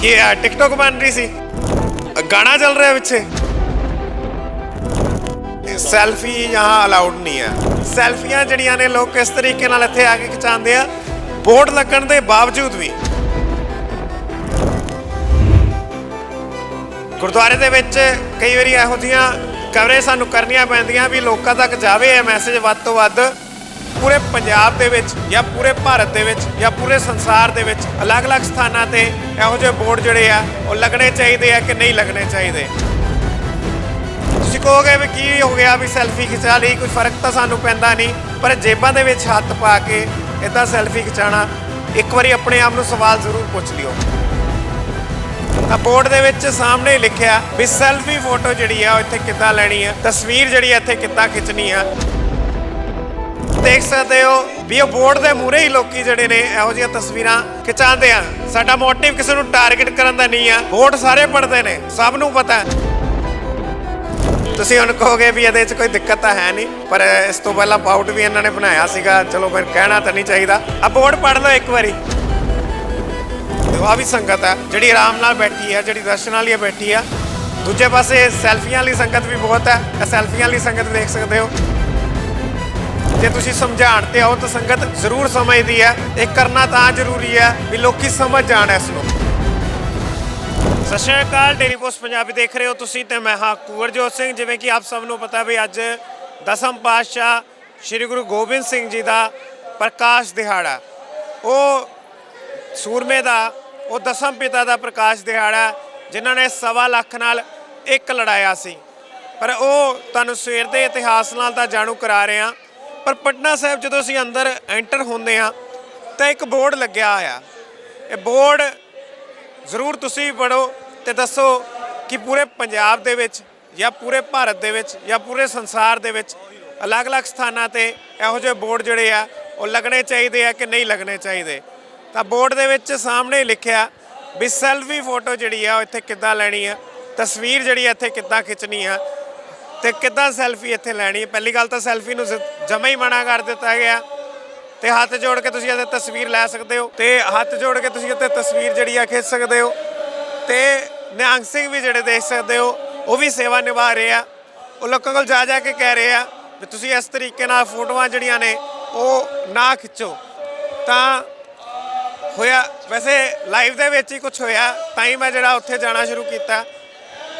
ਕੀ ਹੈ ਟਿਕਟੋਕ ਬਣ ਰਹੀ ਸੀ? ਗਾਣਾ ਚੱਲ ਰਿਹਾ ਪਿੱਛੇ। ਸੈਲਫੀ ਯਹਾਂ ਅਲਾਉਡ ਨਹੀਂ ਹੈ। ਸੈਲਫੀਆਂ ਜਿਹੜੀਆਂ ਨੇ, ਲੋਕ ਇਸ ਤਰੀਕੇ ਨਾਲ ਇੱਥੇ ਆ ਕੇ ਖਿਚਾਉਂਦੇ ਆ। ਬੋਰਡ ਲੱਗਣ ਦੇ ਬਾਵਜੂਦ ਵੀ। ਗੁਰਦੁਆਰੇ ਦੇ ਵਿੱਚ ਕਈ ਵਾਰੀ ਇਹੋ ਜਿਹੀਆਂ ਕਵਰੇ ਸਾਨੂੰ ਕਰਨੀਆਂ ਪੈਂਦੀਆਂ ਵੀ ਲੋਕਾਂ ਤੱਕ ਜਾਵੇ ਇਹ ਮੈਸੇਜ ਵੱਧ ਤੋਂ ਵੱਧ। ਪੂਰੇ ਪੰਜਾਬ ਦੇ ਵਿੱਚ ਜਾਂ ਪੂਰੇ ਭਾਰਤ ਦੇ ਵਿੱਚ ਜਾਂ ਪੂਰੇ ਸੰਸਾਰ ਦੇ ਵਿੱਚ ਅਲੱਗ-ਅਲੱਗ ਸਥਾਨਾਂ ਤੇ ਇਹੋ ਜਿਹੇ ਬੋਰਡ ਜਿਹੜੇ ਆ, ਉਹ ਲੱਗਣੇ ਚਾਹੀਦੇ ਆ ਕਿ ਨਹੀਂ ਲੱਗਣੇ ਚਾਹੀਦੇ। ਤੁਸੀਂ ਕਹੋਗੇ ਵੀ ਕੀ ਹੋ ਗਿਆ ਵੀ ਸੈਲਫੀ ਖਿਚਾ ਲਈ, ਕੋਈ ਫ਼ਰਕ ਤਾਂ ਸਾਨੂੰ ਪੈਂਦਾ ਨਹੀਂ, ਪਰ ਜੇਬਾਂ ਦੇ ਵਿੱਚ ਹੱਥ ਪਾ ਕੇ ਇਦਾਂ ਸੈਲਫੀ ਖਿਚਾਣਾ ਇੱਕ ਵਾਰੀ ਆਪਣੇ ਆਪ ਨੂੰ ਸਵਾਲ ਜ਼ਰੂਰ ਪੁੱਛ ਲਿਓ। ਤਾਂ ਬੋਰਡ ਦੇ ਵਿੱਚ ਸਾਹਮਣੇ ਲਿਖਿਆ ਵੀ ਸੈਲਫੀ ਫੋਟੋ ਜਿਹੜੀ ਆ, ਉਹ ਇੱਥੇ ਕਿੱਦਾਂ ਲੈਣੀ ਆ, ਤਸਵੀਰ ਜਿਹੜੀ ਆ ਇੱਥੇ ਕਿੱਦਾਂ ਖਿੱਚਣੀ ਆ। ਦੇਖ ਸਕਦੇ ਹੋ ਵੀ ਉਹ ਬੋਰਡ ਦੇ ਮੂਹਰੇ ਹੀ ਲੋਕੀ ਜਿਹੜੇ ਨੇ ਇਹੋ ਜਿਹੀਆਂ ਤਸਵੀਰਾਂ ਖਿਚਾਉਂਦੇ ਆ। ਸਾਡਾ ਮੋਟਿਵ ਕਿਸੇ ਨੂੰ ਟਾਰਗੇਟ ਕਰਨ ਦਾ ਨਹੀਂ ਆ। ਬੋਰਡ ਸਾਰੇ ਪੜਦੇ ਨੇ, ਸਭ ਨੂੰ ਪਤਾ ਤੁਸੀਂ ਹੁਣ ਕਹੋਗੇ ਵੀ ਇਹਦੇ 'ਚ ਕੋਈ ਦਿੱਕਤ ਤਾਂ ਹੈ ਨਹੀਂ, ਪਰ ਇਸ ਤੋਂ ਪਹਿਲਾਂ ਪਾਊਟ ਵੀ ਇਹਨਾਂ ਨੇ ਬਣਾਇਆ ਸੀਗਾ। ਚਲੋ ਫਿਰ ਕਹਿਣਾ ਤਾਂ ਨਹੀਂ ਚਾਹੀਦਾ। ਆ ਬੋਰਡ ਪੜ ਲਓ ਇੱਕ ਵਾਰੀ। ਦੇਖੋ ਆ ਵੀ ਸੰਗਤ ਹੈ ਜਿਹੜੀ ਆਰਾਮ ਨਾਲ ਬੈਠੀ ਹੈ ਜਿਹੜੀ ਦਰਸ਼ਨ ਵਾਲੀ ਬੈਠੀ ਆ। ਦੂਜੇ ਪਾਸੇ ਸੈਲਫੀਆਂ ਵਾਲੀ ਸੰਗਤ ਵੀ ਬਹੁਤ ਹੈ ਸੈਲਫੀਆਂ ਵਾਲੀ ਸੰਗਤ ਦੇਖ ਸਕਦੇ ਹੋ। ਜੇ ਤੁਸੀਂ ਸਮਝਾਉਣ ਤੇ ਆਓ ਤਾਂ ਸੰਗਤ ਜ਼ਰੂਰ ਸਮਝਦੀ ਹੈ। ਇਹ ਕਰਨਾ ਤਾਂ ਜ਼ਰੂਰੀ ਹੈ ਵੀ ਲੋਕੀ ਸਮਝ ਜਾਣ ਇਸ ਨੂੰ। ਸਤਿ ਸ਼੍ਰੀ ਅਕਾਲ, ਡੇਲੀ ਪੋਸਟ ਪੰਜਾਬੀ ਦੇਖ ਰਹੇ ਹੋ ਤੁਸੀਂ ਤੇ ਮੈਂ ਹਾਂ ਕੁਵਰਜੋਤ ਸਿੰਘ। ਜਿਵੇਂ ਕਿ ਆਪ ਸਭ ਨੂੰ ਪਤਾ ਵੀ ਅੱਜ ਦਸਮ ਪਾਤਸ਼ਾਹ ਸ੍ਰੀ ਗੁਰੂ ਗੋਬਿੰਦ ਸਿੰਘ ਜੀ ਦਾ ਪ੍ਰਕਾਸ਼ ਦਿਹਾੜਾ। ਉਹ ਸੂਰਮੇ ਦਾ, ਉਹ ਦਸਮ ਪਿਤਾ ਦਾ ਪ੍ਰਕਾਸ਼ ਦਿਹਾੜਾ, ਜਿਨ੍ਹਾਂ ਨੇ ਸਵਾ ਲੱਖ ਨਾਲ ਇੱਕ ਲੜਾਇਆ ਸੀ। ਪਰ ਉਹ ਤੁਹਾਨੂੰ ਸਵੇਰ ਦੇ ਇਤਿਹਾਸ ਨਾਲ ਤਾਂ ਜਾਣੂ ਕਰਾ ਰਹੇ ਹਾਂ। ਪਰ ਪਟਨਾ ਸਾਹਿਬ ਜਦੋਂ ਅਸੀਂ ਅੰਦਰ ਐਂਟਰ ਹੁੰਦੇ ਹਾਂ, ਤਾਂ ਇੱਕ ਬੋਰਡ ਲੱਗਿਆ ਹੋਇਆ। ਇਹ ਬੋਰਡ ਜ਼ਰੂਰ ਤੁਸੀਂ ਪੜੋ ਤੇ ਦੱਸੋ ਕਿ ਪੂਰੇ ਪੰਜਾਬ ਦੇ ਵਿੱਚ ਜਾਂ ਪੂਰੇ ਭਾਰਤ ਦੇ ਵਿੱਚ ਜਾਂ ਪੂਰੇ ਸੰਸਾਰ ਦੇ ਵਿੱਚ ਅਲੱਗ-ਅਲੱਗ ਸਥਾਨਾਂ ਤੇ ਇਹੋ ਜਿਹੇ ਬੋਰਡ ਜਿਹੜੇ ਆ, ਉਹ ਲੱਗਣੇ ਚਾਹੀਦੇ ਆ ਕਿ ਨਹੀਂ ਲੱਗਣੇ ਚਾਹੀਦੇ। ਤਾਂ ਬੋਰਡ ਦੇ ਵਿੱਚ ਸਾਹਮਣੇ ਲਿਖਿਆ ਵੀ ਸੈਲਫੀ ਫੋਟੋ ਜਿਹੜੀ ਆ, ਉਹ ਇੱਥੇ ਕਿੱਦਾਂ ਲੈਣੀ ਆ, ਤਸਵੀਰ ਜਿਹੜੀ ਆ ਇੱਥੇ ਕਿੱਦਾਂ ਖਿੱਚਣੀ ਆ ਤੇ ਕਿੱਦਾਂ ਸੈਲਫੀ ਇੱਥੇ ਲੈਣੀ ਹੈ? ਪਹਿਲੀ ਗੱਲ ਤਾਂ ਸੈਲਫੀ ਨੂੰ ਜਮਾ ਹੀ ਮਨਾ ਕਰ ਦਿੱਤਾ ਗਿਆ। ਤੇ ਹੱਥ ਜੋੜ ਕੇ ਤੁਸੀਂ ਇਹਦੇ ਤਸਵੀਰ ਲੈ ਸਕਦੇ ਹੋ। ਤੇ ਹੱਥ ਜੋੜ ਕੇ ਤੁਸੀਂ ਇੱਥੇ ਤਸਵੀਰ ਜਿਹੜੀ ਆ ਖਿੱਚ ਸਕਦੇ ਹੋ। ਤੇ ਨਿਹੰਗ ਸਿੰਘ ਵੀ ਜਿਹੜੇ ਦੇਖ ਸਕਦੇ ਹੋ, ਉਹ ਵੀ ਸੇਵਾ ਨਿਭਾ ਰਹੇ ਆ। ਉਹ ਲੋਕਾਂ ਕੋਲ ਜਾ ਜਾ ਕੇ ਕਹਿ ਰਹੇ ਆ ਵੀ ਤੁਸੀਂ ਇਸ ਤਰੀਕੇ ਨਾਲ ਫੋਟੋਆਂ ਜਿਹੜੀਆਂ ਨੇ, ਉਹ ਨਾ ਖਿੱਚੋ। ਤਾਂ ਹੋਇਆ, ਵੈਸੇ ਲਾਈਵ ਦੇ ਵਿੱਚ ਹੀ ਕੁਝ ਹੋਇਆ। ਤਾਂ ਹੀ ਮੈਂ ਜਿਹੜਾ ਉੱਥੇ ਜਾਣਾ ਸ਼ੁਰੂ ਕੀਤਾ।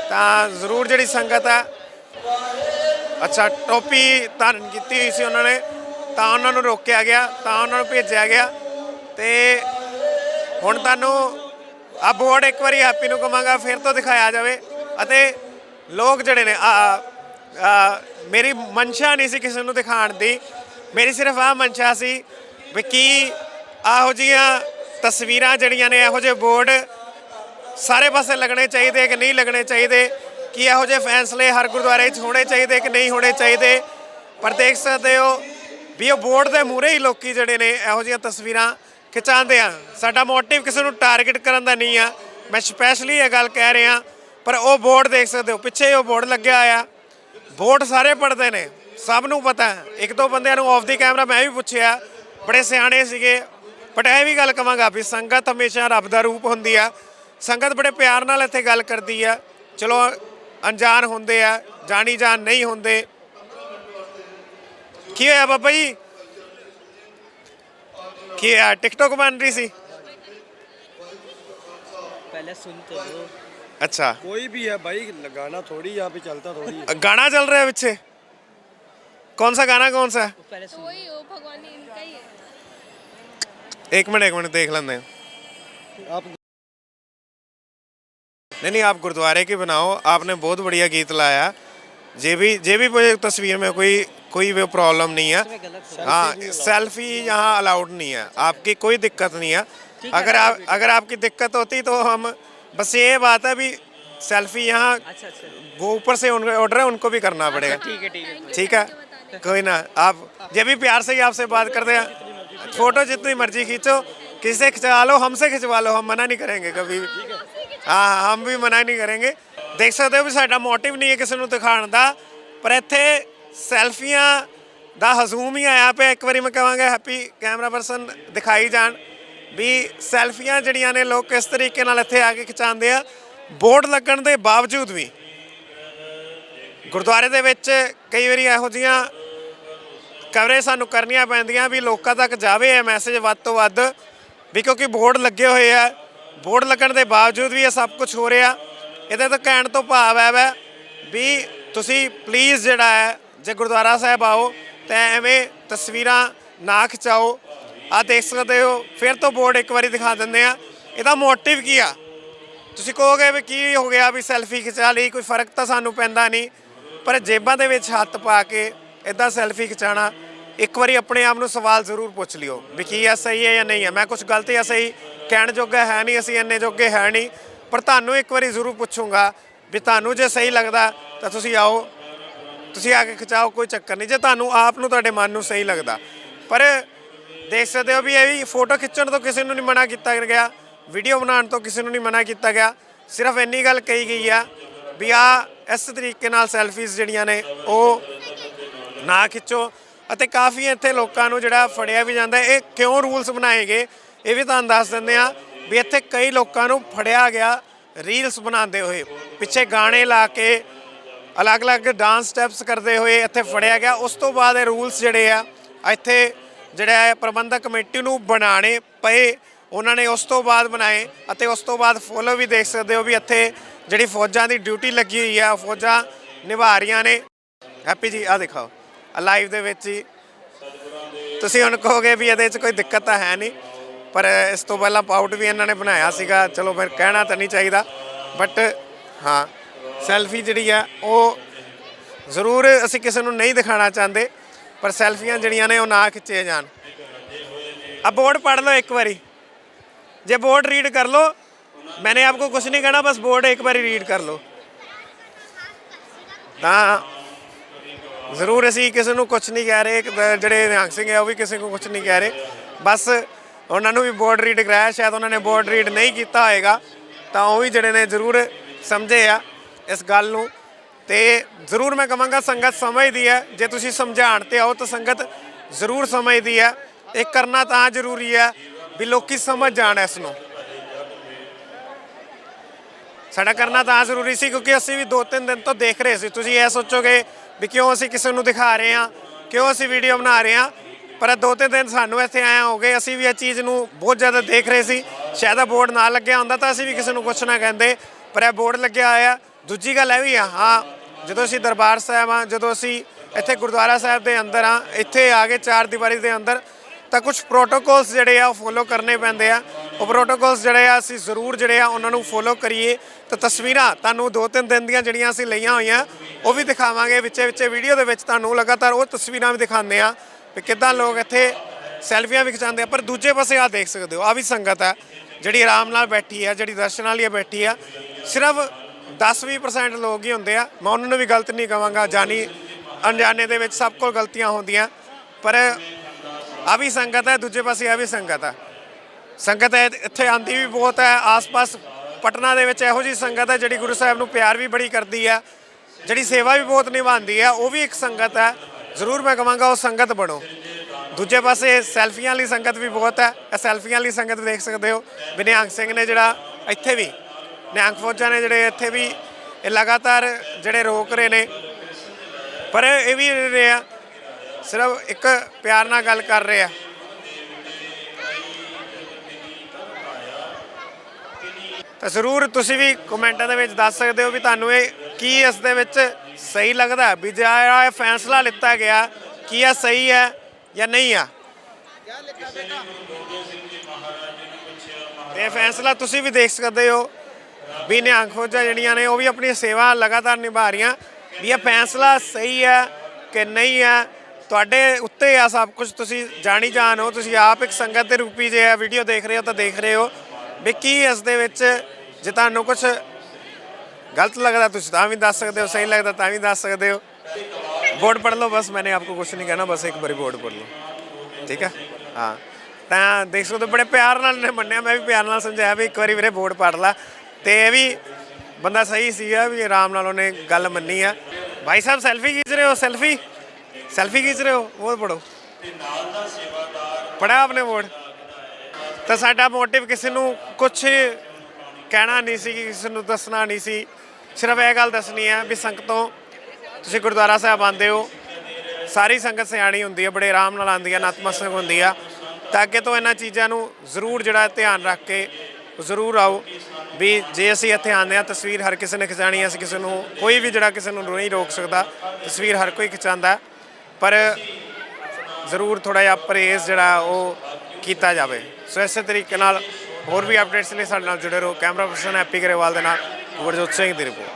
ਤਾਂ ਜ਼ਰੂਰ ਜਿਹੜੀ ਸੰਗਤ ਆ ਅੱਛਾ, ਟੋਪੀ ਧਾਰਨ ਕੀਤੀ ਹੋਈ ਸੀ ਉਹਨਾਂ ਨੇ, ਤਾਂ ਉਹਨਾਂ ਨੂੰ ਰੋਕਿਆ ਗਿਆ, ਤਾਂ ਉਹਨਾਂ ਨੂੰ ਭੇਜਿਆ ਗਿਆ ਤੇ ਹੁਣ ਤੁਹਾਨੂੰ ਆ ਬੋਰਡ ਇੱਕ ਵਾਰੀ ਹੈਪੀ ਨੂੰ ਕਵਾਂਗਾ, ਫਿਰ ਤੋਂ ਦਿਖਾਇਆ ਜਾਵੇ ਅਤੇ ਲੋਕ ਜਿਹੜੇ ਨੇ, ਆ ਮੇਰੀ ਮਨਸ਼ਾ ਨਹੀਂ ਸੀ ਕਿਸੇ ਨੂੰ ਦਿਖਾਉਣ ਦੀ, ਮੇਰੀ ਸਿਰਫ ਆ ਮਨਸ਼ਾ ਸੀ ਵੀ ਕੀ ਆਹੋ ਜੀਆਂ ਤਸਵੀਰਾਂ ਜਿਹੜੀਆਂ ਨੇ, ਇਹੋ ਜਿਹੇ ਬੋਰਡ ਸਾਰੇ ਪਾਸੇ ਲੱਗਣੇ ਚਾਹੀਦੇ ਕਿ ਨਹੀਂ ਲੱਗਣੇ ਚਾਹੀਦੇ ਕਿ ਇਹੋ ਜਿਹੇ ਫੈਸਲੇ ਹਰ ਗੁਰਦੁਆਰੇ 'ਚ ਹੋਣੇ ਚਾਹੀਦੇ ਕਿ ਨਹੀਂ ਹੋਣੇ ਚਾਹੀਦੇ? ਪਰ ਦੇਖ ਸਕਦੇ ਹੋ ਵੀ ਉਹ ਬੋਰਡ ਦੇ ਮੂਹਰੇ ਹੀ ਲੋਕੀ ਜਿਹੜੇ ਨੇ ਇਹੋ ਜਿਹੀਆਂ ਤਸਵੀਰਾਂ ਖਿਚਾਉਂਦੇ ਆ। ਸਾਡਾ ਮੋਟਿਵ ਕਿਸੇ ਨੂੰ ਟਾਰਗੇਟ ਕਰਨ ਦਾ ਨਹੀਂ ਆ। ਮੈਂ ਸਪੈਸ਼ਲੀ ਇਹ ਗੱਲ ਕਹਿ ਰਿਹਾ, ਪਰ ਉਹ ਬੋਰਡ ਦੇਖ ਸਕਦੇ ਹੋ, ਪਿੱਛੇ ਉਹ ਬੋਰਡ ਲੱਗਿਆ ਆ ਬੋਰਡ ਸਾਰੇ ਪੜਦੇ ਨੇ, ਸਭ ਨੂੰ ਪਤਾ ਇੱਕ ਦੋ ਬੰਦਿਆਂ ਨੂੰ ਆਫ ਦੀ ਕੈਮਰਾ ਮੈਂ ਵੀ ਪੁੱਛਿਆ, ਬੜੇ ਸਿਆਣੇ ਸੀਗੇ। ਬਟ ਇਹ ਵੀ ਗੱਲ ਕਵਾਂਗਾ ਵੀ ਸੰਗਤ ਹਮੇਸ਼ਾ ਰੱਬ ਦਾ ਰੂਪ ਹੁੰਦੀ ਆ। ਸੰਗਤ ਬੜੇ ਪਿਆਰ ਨਾਲ ਇੱਥੇ ਗੱਲ ਕਰਦੀ ਆ। ਚਲੋ ਅਣਜਾਣ ਹੁੰਦੇ ਆ ਜਾਣੀ ਜਾਣ ਨਹੀਂ ਹੁੰਦੇ ਕੀ ਹੋਇਆ ਬਾਬਾ ਜੀ ਕੀ ਆ ਟਿਕਟੋਕ ਬਣ ਰਹੀ ਸੀ पहले सुन तो लो अच्छा कोई भी है भाई लगाना थोड़ी यहाँ पे चलता थोड़ी है गाना चल रहा है पीछे कौन सा गाना कौन सा है वो पहले सुन वही हो भगवान इनका ही है एक मिनट एक मिनट देख लेते हैं आप नहीं नहीं आप गुरुद्वारे की बनाओ। आपने बहुत बढ़िया गीत लाया। जे भी जे भी कोई तस्वीर में कोई कोई भी प्रॉब्लम नहीं है। हाँ सेल्फी यहाँ अलाउड नहीं है। आपकी कोई दिक्कत नहीं है। अगर आप अगर आपकी दिक्कत होती तो हम बस ये बात है भी सेल्फी यहाँ अच्छा अच्छा। वो ऊपर से ऑर्डर है उनको भी करना पड़ेगा। ठीक है ठीक है ठीक है। कोई ना आप जब भी प्यार से ही आपसे बात करते हैं फ़ोटो जितनी मर्ज़ी खींचो। किसे खिंचवा लो हमसे खिंचवा लो हम मना नहीं करेंगे कभी। भी ਹਾਂ ਹਾਂ, ਹਮ ਵੀ ਮਨਾ ਨਹੀਂ ਕਰਾਂਗੇ। ਦੇਖ ਸਕਦੇ ਹੋ ਵੀ ਸਾਡਾ ਮੋਟਿਵ ਨਹੀਂ ਹੈ ਕਿਸੇ ਨੂੰ ਦਿਖਾਉਣ ਦਾ, ਪਰ ਇੱਥੇ ਸੈਲਫੀਆਂ ਦਾ ਹਜ਼ੂਮ ਹੀ ਆਇਆ ਪਿਆ। ਇੱਕ ਵਾਰੀ ਮੈਂ ਕਹਾਂਗਾ ਹੈਪੀ ਕੈਮਰਾ ਪਰਸਨ ਦਿਖਾਈ ਜਾਣ ਵੀ ਸੈਲਫੀਆਂ ਜਿਹੜੀਆਂ ਨੇ ਲੋਕ ਕਿਸ ਤਰੀਕੇ ਨਾਲ ਇੱਥੇ ਆ ਕੇ ਖਿਚਾਉਂਦੇ ਆ। ਬੋਰਡ ਲੱਗਣ ਦੇ ਬਾਵਜੂਦ ਵੀ ਗੁਰਦੁਆਰੇ ਦੇ ਵਿੱਚ ਕਈ ਵਾਰੀ ਇਹੋ ਜੀਆਂ ਕਵਰੇਜ ਸਾਨੂੰ ਕਰਨੀਆਂ ਪੈਂਦੀਆਂ ਵੀ ਲੋਕਾਂ ਤੱਕ ਜਾਵੇ ਇਹ ਮੈਸੇਜ ਵੱਧ ਤੋਂ ਵੱਧ, ਵੀ ਕਿਉਂਕਿ ਬੋਰਡ ਲੱਗੇ ਹੋਏ ਆ। ਬੋਰਡ ਲੱਗਣ ਦੇ ਬਾਵਜੂਦ ਵੀ ਇਹ ਸਭ ਕੁਝ ਹੋ ਰਿਹਾ, ਇਹਦੇ ਤੋਂ ਕਹਿਣ ਤੋਂ ਭਾਵ ਹੈ ਵੈ ਵੀ ਤੁਸੀਂ ਪਲੀਜ਼ ਜਿਹੜਾ ਹੈ, ਜੇ ਗੁਰਦੁਆਰਾ ਸਾਹਿਬ ਆਓ, ਤਾਂ ਐਵੇਂ ਤਸਵੀਰਾਂ ਨਾ ਖਿਚਾਓ। ਆ ਦੇਖ ਸਕਦੇ ਹੋ, ਫਿਰ ਤੋਂ ਬੋਰਡ ਇੱਕ ਵਾਰੀ ਦਿਖਾ ਦਿੰਦੇ ਆ ਇਹਦਾ ਮੋਟਿਵ ਕੀ ਆ? ਤੁਸੀਂ ਕਹੋਗੇ ਵੀ ਕੀ ਹੋ ਗਿਆ ਵੀ ਸੈਲਫੀ ਖਿਚਾ ਲਈ, ਕੋਈ ਫ਼ਰਕ ਤਾਂ ਸਾਨੂੰ ਪੈਂਦਾ ਨਹੀਂ। ਪਰ ਜੇਬਾਂ ਦੇ ਵਿੱਚ ਹੱਥ ਪਾ ਕੇ ਇਦਾਂ ਸੈਲਫੀ ਖਿਚਾਣਾ ਇੱਕ ਵਾਰੀ ਆਪਣੇ ਆਪ ਨੂੰ ਸਵਾਲ ਜ਼ਰੂਰ ਪੁੱਛ ਲਿਓ ਵੀ ਕੀ ਇਹ ਸਹੀ ਹੈ ਜਾਂ ਨਹੀਂ ਹੈ। ਮੈਂ ਕੁਝ ਗਲਤ ਜਾਂ ਸਹੀ ਕਹਿਣ ਜੋਗਾ ਹੈ ਨਹੀਂ, ਅਸੀਂ ਇੰਨੇ ਜੋਗੇ ਹੈ ਨਹੀਂ। ਪਰ ਤੁਹਾਨੂੰ ਇੱਕ ਵਾਰੀ ਜ਼ਰੂਰ ਪੁੱਛੂੰਗਾ ਵੀ ਤੁਹਾਨੂੰ ਜੇ ਸਹੀ ਲੱਗਦਾ, ਤਾਂ ਤੁਸੀਂ ਆਓ, ਤੁਸੀਂ ਆ ਕੇ ਖਿਚਾਓ, ਕੋਈ ਚੱਕਰ ਨਹੀਂ। ਜੇ ਤੁਹਾਨੂੰ ਆਪ ਨੂੰ ਤੁਹਾਡੇ ਮਨ ਨੂੰ ਸਹੀ ਲੱਗਦਾ। ਪਰ ਦੇਖ ਸਕਦੇ ਹੋ ਵੀ ਇਹ ਵੀ ਫੋਟੋ ਖਿੱਚਣ ਤੋਂ ਕਿਸੇ ਨੂੰ ਨਹੀਂ ਮਨਾ ਕੀਤਾ ਗਿਆ, ਵੀਡੀਓ ਬਣਾਉਣ ਤੋਂ ਕਿਸੇ ਨੂੰ ਨਹੀਂ ਮਨਾ ਕੀਤਾ ਗਿਆ। ਸਿਰਫ ਇੰਨੀ ਗੱਲ ਕਹੀ ਗਈ ਆ ਵੀ ਆ, ਇਸ ਤਰੀਕੇ ਨਾਲ ਸੈਲਫੀਜ਼ ਜਿਹੜੀਆਂ ਨੇ, ਉਹ ਨਾ ਖਿੱਚੋ। ਅਤੇ ਕਾਫੀ ਇੱਥੇ ਲੋਕਾਂ ਨੂੰ ਜਿਹੜਾ ਫੜਿਆ ਵੀ ਜਾਂਦਾ, ਇਹ ਕਿਉਂ ਰੂਲਸ ਬਣਾਏ ਗਏ? ਇਹ ਵੀ ਤੁਹਾਨੂੰ ਦੱਸ ਦਿੰਦੇ ਆ ਵੀ ਇੱਥੇ ਕਈ ਲੋਕਾਂ ਨੂੰ ਫੜਿਆ ਗਿਆ ਰੀਲਸ ਬਣਾਉਂਦੇ ਹੋਏ। ਪਿੱਛੇ ਗਾਣੇ ਲਾ ਕੇ ਅਲੱਗ-ਅਲੱਗ ਡਾਂਸ ਸਟੈਪਸ ਕਰਦੇ ਹੋਏ ਇੱਥੇ ਫੜਿਆ ਗਿਆ। ਉਸ ਤੋਂ ਬਾਅਦ ਇਹ ਰੂਲਸ ਜਿਹੜੇ ਆ, ਇੱਥੇ ਜਿਹੜਾ ਹੈ ਪ੍ਰਬੰਧਕ ਕਮੇਟੀ ਨੂੰ ਬਣਾਣੇ ਪਏ। ਉਹਨਾਂ ਨੇ ਉਸ ਤੋਂ ਬਾਅਦ ਬਣਾਏ ਅਤੇ ਉਸ ਤੋਂ ਬਾਅਦ ਫੋਲੋ ਵੀ ਦੇਖ ਸਕਦੇ ਹੋ ਵੀ ਇੱਥੇ ਜਿਹੜੀ ਫੌਜਾਂ ਦੀ ਡਿਊਟੀ ਲੱਗੀ ਹੋਈ ਆ ਉਹ ਫੌਜਾਂ ਨਿਭਾ ਰਹੀਆਂ ਨੇ। ਹੈਪੀ ਜੀ ਆ ਦਿਖਾਓ। ਲਾਈਵ ਦੇ ਵਿੱਚ ਹੀ। ਤੁਸੀਂ ਹੁਣ ਕਹੋਗੇ ਵੀ ਇਹਦੇ 'ਚ ਕੋਈ ਦਿੱਕਤ ਤਾਂ ਹੈ ਨਹੀਂ। ਪਰ ਇਸ ਤੋਂ ਪਹਿਲਾਂ ਪਾਊਟ ਵੀ ਇਹਨਾਂ ਨੇ ਬਣਾਇਆ ਸੀਗਾ। ਚਲੋ ਮੈਂ ਕਹਿਣਾ ਤਾਂ ਨਹੀਂ ਚਾਹੀਦਾ ਬਟ ਹਾਂ ਸੈਲਫੀ ਜਿਹੜੀ ਆ, ਉਹ ਜ਼ਰੂਰ ਅਸੀਂ ਕਿਸੇ ਨੂੰ ਨਹੀਂ ਦਿਖਾਣਾ ਚਾਹੁੰਦੇ, ਪਰ ਸੈਲਫੀਆਂ ਜਿਹੜੀਆਂ ਨੇ ਉਹ ਨਾ ਖਿੱਚੇ ਜਾਣ। ਆ ਬੋਰਡ ਪੜ੍ਹ ਲਓ ਇੱਕ ਵਾਰੀ। ਜੇ ਬੋਰਡ ਰੀਡ ਕਰ ਲਓ, ਮੈਨੇ ਆਪਕੋ ਕੁਛ ਨਹੀਂ ਕਹਿਣਾ, ਬਸ ਬੋਰਡ ਇੱਕ ਵਾਰੀ ਰੀਡ ਕਰ ਲਓ। ਤਾਂ ਜ਼ਰੂਰ ਅਸੀਂ ਕਿਸੇ ਨੂੰ ਕੁਛ ਨਹੀਂ ਕਹਿ ਰਹੇ, ਜਿਹੜੇ ਨਿਹੰਗ ਸਿੰਘ ਆ, ਉਹ ਵੀ ਕਿਸੇ ਨੂੰ ਕੁਛ ਨਹੀਂ ਕਹਿ ਰਹੇ। ਬਸ ਉਹਨਾਂ ਨੂੰ ਵੀ ਬੋਰਡ ਰੀਡ ਕਰਾਇਆ, ਸ਼ਾਇਦ ਉਹਨਾਂ ਨੇ ਬੋਰਡ ਰੀਡ ਨਹੀਂ ਕੀਤਾ ਹੋਏਗਾ, ਤਾਂ ਉਹ ਵੀ ਜਿਹੜੇ ਨੇ ਜ਼ਰੂਰ ਸਮਝੇ ਆ ਇਸ ਗੱਲ ਨੂੰ। ਤੇ ਜ਼ਰੂਰ ਮੈਂ ਕਹਾਂਗਾ ਸੰਗਤ ਸਮਝਦੀ ਹੈ, ਜੇ ਤੁਸੀਂ ਸਮਝਾਉਣ ਤੇ ਆਓ ਤਾਂ ਸੰਗਤ ਜ਼ਰੂਰ ਸਮਝਦੀ ਹੈ। ਇਹ ਕਰਨਾ ਤਾਂ ਜ਼ਰੂਰੀ ਹੈ ਵੀ ਲੋਕੀ ਸਮਝ ਜਾਣ ਇਸ ਨੂੰ। ਸਾਡਾ ਕਰਨਾ ਤਾਂ ਜ਼ਰੂਰੀ ਸੀ ਕਿਉਂਕਿ ਅਸੀਂ ਵੀ ਦੋ ਤਿੰਨ ਦਿਨ ਤੋਂ ਦੇਖ ਰਹੇ ਸੀ। ਤੁਸੀਂ ਇਹ ਸੋਚੋਗੇ ਵੀ ਕਿਉਂ ਅਸੀਂ ਕਿਸੇ ਨੂੰ ਦਿਖਾ ਰਹੇ ਹਾਂ, ਕਿਉਂ ਅਸੀਂ ਵੀਡੀਓ ਬਣਾ ਰਹੇ ਹਾਂ। ਪਰ ਇਹ ਦੋ ਤਿੰਨ ਦਿਨ ਸਾਨੂੰ ਇੱਥੇ ਆਇਆ ਹੋ ਗਏ। ਅਸੀਂ ਵੀ ਇਹ ਚੀਜ਼ ਨੂੰ ਬਹੁਤ ਜ਼ਿਆਦਾ ਦੇਖ ਰਹੇ ਸੀ। ਸ਼ਾਇਦ ਇਹ ਬੋਰਡ ਨਾ ਲੱਗਿਆ ਹੁੰਦਾ ਤਾਂ ਅਸੀਂ ਵੀ ਕਿਸੇ ਨੂੰ ਕੁਛ ਨਾ ਕਹਿੰਦੇ, ਪਰ ਇਹ ਬੋਰਡ ਲੱਗਿਆ ਹੋਇਆ। ਦੂਜੀ ਗੱਲ ਇਹ ਵੀ ਆ, ਹਾਂ, ਜਦੋਂ ਅਸੀਂ ਦਰਬਾਰ ਸਾਹਿਬ ਆ, ਜਦੋਂ ਅਸੀਂ ਇੱਥੇ ਗੁਰਦੁਆਰਾ ਸਾਹਿਬ ਦੇ ਅੰਦਰ ਆ, ਇੱਥੇ ਆ ਕੇ ਚਾਰ ਦੀਵਾਰੀ ਦੇ ਅੰਦਰ, ਤਾਂ ਕੁਝ ਪ੍ਰੋਟੋਕੋਲਸ ਜਿਹੜੇ ਆ ਉਹ ਫੋਲੋ ਕਰਨੇ ਪੈਂਦੇ ਆ। ਉਹ ਪ੍ਰੋਟੋਕੋਲਸ ਜਿਹੜੇ ਆ, ਅਸੀਂ ਜ਼ਰੂਰ ਜਿਹੜੇ ਆ, ਉਹਨਾਂ ਨੂੰ ਫੋਲੋ ਕਰੀਏ। ਤਾਂ ਤਸਵੀਰਾਂ ਤੁਹਾਨੂੰ ਦੋ ਤਿੰਨ ਦਿਨ ਦੀਆਂ ਜਿਹੜੀਆਂ ਅਸੀਂ ਲਈਆਂ ਹੋਈਆਂ, ਉਹ ਵੀ ਦਿਖਾਵਾਂਗੇ। ਵਿੱਚੇ ਵਿੱਚੇ ਵੀਡੀਓ ਦੇ ਵਿੱਚ ਤੁਹਾਨੂੰ ਲਗਾਤਾਰ ਉਹ ਤਸਵੀਰਾਂ ਵੀ ਦਿਖਾਉਂਦੇ ਆ। ਵੀ ਕਿੱਦਾਂ ਲੋਕ ਇੱਥੇ ਸੈਲਫੀਆਂ ਵੀ ਖਿਚਾਉਂਦੇ ਆ, ਪਰ ਦੂਜੇ ਪਾਸੇ ਆ ਦੇਖ ਸਕਦੇ ਹੋ ਆ ਵੀ ਸੰਗਤ ਹੈ, ਜਿਹੜੀ ਆਰਾਮ ਨਾਲ ਬੈਠੀ ਆ ਜਿਹੜੀ ਦਰਸ਼ਨ ਵਾਲੀ ਬੈਠੀ ਆ, ਸਿਰਫ 10-20% ਲੋਕ ਹੀ ਹੁੰਦੇ ਆ, ਮੈਂ ਉਹਨਾਂ ਨੂੰ ਵੀ ਗਲਤ ਨਹੀਂ ਕਵਾਂਗਾ, ਜਾਨੀ ਅਣਜਾਣੇ ਦੇ ਵਿੱਚ ਸਭ ਕੋਲ ਗਲਤੀਆਂ ਹੁੰਦੀਆਂ, ਪਰ ਆ ਵੀ ਸੰਗਤ ਹੈ, ਦੂਜੇ ਪਾਸੇ ਆ ਵੀ ਸੰਗਤ ਹੈ। ਸੰਗਤ ਹੈ, ਇੱਥੇ ਆਂਦੀ ਵੀ ਬਹੁਤ ਹੈ, ਆਸ-ਪਾਸ ਪਟਨਾ ਦੇ ਵਿੱਚ ਇਹੋ ਜੀ ਸੰਗਤ ਹੈ, ਜਿਹੜੀ ਗੁਰੂ ਸਾਹਿਬ ਨੂੰ ਪਿਆਰ ਵੀ ਬੜੀ ਕਰਦੀ ਹੈ, ਜਿਹੜੀ ਸੇਵਾ ਵੀ ਬਹੁਤ ਨਿਭਾਉਂਦੀ ਹੈ, ਉਹ ਵੀ ਇੱਕ ਸੰਗਤ ਹੈ ਜ਼ਰੂਰ ਮੈਂ ਕਹਾਂਗਾ ਉਹ ਸੰਗਤ ਬਣੋ। ਦੂਜੇ ਪਾਸੇ ਸੈਲਫੀਆਂ ਲਈ ਸੰਗਤ ਵੀ ਬਹੁਤ ਹੈ। ਇਹ ਸੈਲਫੀਆਂ ਲਈ ਸੰਗਤ ਦੇਖ ਸਕਦੇ ਹੋ। ਵੀ ਸਿੰਘ ਨੇ ਜਿਹੜਾ ਇੱਥੇ ਵੀ ਨਿਹੰਗ ਫੌਜਾਂ ਨੇ ਜਿਹੜੇ ਇੱਥੇ ਵੀ, ਇਹ ਲਗਾਤਾਰ ਜਿਹੜੇ ਰੋਕ ਰਹੇ ਨੇ। ਪਰ ਇਹ ਵੀ ਰਹੇ ਆ, ਸਿਰਫ ਇੱਕ ਪਿਆਰ ਨਾਲ ਗੱਲ ਕਰ ਰਹੇ ਆ। ਤਾਂ ਜ਼ਰੂਰ ਤੁਸੀਂ ਵੀ ਕਮੈਂਟਾਂ ਦੇ ਵਿੱਚ ਦੱਸ ਸਕਦੇ ਹੋ ਵੀ ਤੁਹਾਨੂੰ ਇਹ ਕੀ ਇਸ ਦੇ ਵਿੱਚ ਸਹੀ ਲੱਗਦਾ ਵੀ ਜਿਹੜਾ ਇਹ ਫੈਸਲਾ ਲਿੱਤਾ ਗਿਆ, ਕੀ ਇਹ ਸਹੀ ਹੈ ਜਾਂ ਨਹੀਂ ਆ? ਇਹ ਫੈਸਲਾ ਤੁਸੀਂ ਵੀ ਦੇਖ ਸਕਦੇ ਹੋ। ਵੀ ਨਿਹੰਗ ਫੌਜਾਂ ਜਿਹੜੀਆਂ ਨੇ, ਉਹ ਵੀ ਆਪਣੀ ਸੇਵਾ ਲਗਾਤਾਰ ਨਿਭਾ ਰਹੀਆਂ। ਵੀ ਇਹ ਫੈਸਲਾ ਸਹੀ ਹੈ ਕਿ ਨਹੀਂ ਹੈ? ਤੁਹਾਡੇ ਉੱਤੇ ਆ ਸਭ ਕੁਝ ਤੁਸੀਂ ਜਾਣੀ ਜਾਣ ਹੋ। ਤੁਸੀਂ ਆਪ ਇੱਕ ਸੰਗਤ ਦੇ ਰੂਪੀ ਜੇ ਆ ਵੀਡੀਓ ਦੇਖ ਰਹੇ ਹੋ ਤਾਂ ਦੇਖ ਰਹੇ ਹੋ। ਵੀ ਕੀ ਇਸ ਦੇ ਵਿੱਚ ਜੇ ਤੁਹਾਨੂੰ ਕੁਝ ਗਲਤ ਲੱਗਦਾ ਤੁਸੀਂ ਤਾਂ ਵੀ ਦੱਸ ਸਕਦੇ ਹੋ, ਸਹੀ ਲੱਗਦਾ ਤਾਂ ਵੀ ਦੱਸ ਸਕਦੇ ਹੋ। हो बोर्ड पढ़ ਬਸ बस मैंने आपको कुछ नहीं कहना बस एक बारी बोर्ड पढ़ लो ठीक है ਤਾਂ ਦੇਖ ਸਕਦੇ ਬੜੇ ਪਿਆਰ ਨਾਲ ਨੇ ਮੰਨਿਆ, ਮੈਂ ਵੀ ਪਿਆਰ ਨਾਲ ਸਮਝਾਇਆ ਵੀ ਇੱਕ ਵਾਰੀ ਵੀਰੇ ਵੋਟ ਪੜ ਲਾ। ਤੇ ਇਹ ਵੀ ਬੰਦਾ ਸਹੀ ਸੀਗਾ ਵੀ ਆਰਾਮ ਨਾਲ ਉਹਨੇ ਗੱਲ ਮੰਨੀ ਆ। ਭਾਈ ਸਾਹਿਬ, ਸੈਲਫੀ ਖਿੱਚ ਰਹੇ ਹੋ, ਸੈਲਫੀ? ਸੈਲਫੀ ਖਿੱਚ ਰਹੇ ਹੋ? ਉਹ ਪੜੋ ਤੇ ਨਾਲ ਪੜਾ ਆਪਨੇ ਵੋਟ ਤਾਂ ਸਾਡਾ ਮੋਟਿਵ ਕਿਸੇ ਨੂੰ ਕੁਝ ਕਹਿਣਾ ਨਹੀਂ ਸੀ, ਕਿਸੇ ਨੂੰ ਦੱਸਣਾ ਨਹੀਂ ਸੀ। ਸਿਰਫ ਇਹ ਗੱਲ ਦੱਸਣੀ ਹੈ ਵੀ ਸੰਗਤੋਂ ਤੁਸੀਂ ਗੁਰਦੁਆਰਾ ਸਾਹਿਬ ਆਉਂਦੇ ਹੋ, ਸਾਰੀ ਸੰਗਤ ਸਿਆਣੀ ਹੁੰਦੀ ਹੈ, ਬੜੇ ਆਰਾਮ ਨਾਲ ਆਉਂਦੀ ਹੈ ਨਤਮਸਤਕ ਹੁੰਦੀ ਆ। ਤਾਂ ਅੱਗੇ ਤੋਂ ਇਹਨਾਂ ਚੀਜ਼ਾਂ ਨੂੰ ਜ਼ਰੂਰ ਜਿਹੜਾ ਧਿਆਨ ਰੱਖ ਕੇ ਜ਼ਰੂਰ ਆਓ ਵੀ ਜੇ ਅਸੀਂ ਇੱਥੇ ਆਉਂਦੇ ਹਾਂ, ਤਸਵੀਰ ਹਰ ਕਿਸੇ ਨੇ ਖਿਚਾਣੀ ਹੈ, ਅਸੀਂ ਕਿਸੇ ਨੂੰ ਕੋਈ ਵੀ ਜਿਹੜਾ ਕਿਸੇ ਨੂੰ ਨਹੀਂ ਰੋਕ ਸਕਦਾ, ਤਸਵੀਰ ਹਰ ਕੋਈ ਖਿਚਾਉਂਦਾ। ਪਰ ਜ਼ਰੂਰ ਥੋੜਾ ਜਿਹਾ ਪਰਹੇਜ਼ ਜਿਹੜਾ ਉਹ ਕੀਤਾ ਜਾਵੇ। ਸੋ ਇਸੇ ਤਰੀਕੇ ਨਾਲ ਹੋਰ ਵੀ ਅਪਡੇਟਸ ਲਈ ਸਾਡੇ ਨਾਲ ਜੁੜੇ ਰਹੋ ਕੈਮਰਾ ਪਰਸਨ ਹੈਪੀ ਗਰੇਵਾਲ ਦੇ ਨਾਲ ਗੁਰਜੋਤ ਸਿੰਘ ਦੀ ਰਿਪੋਰਟ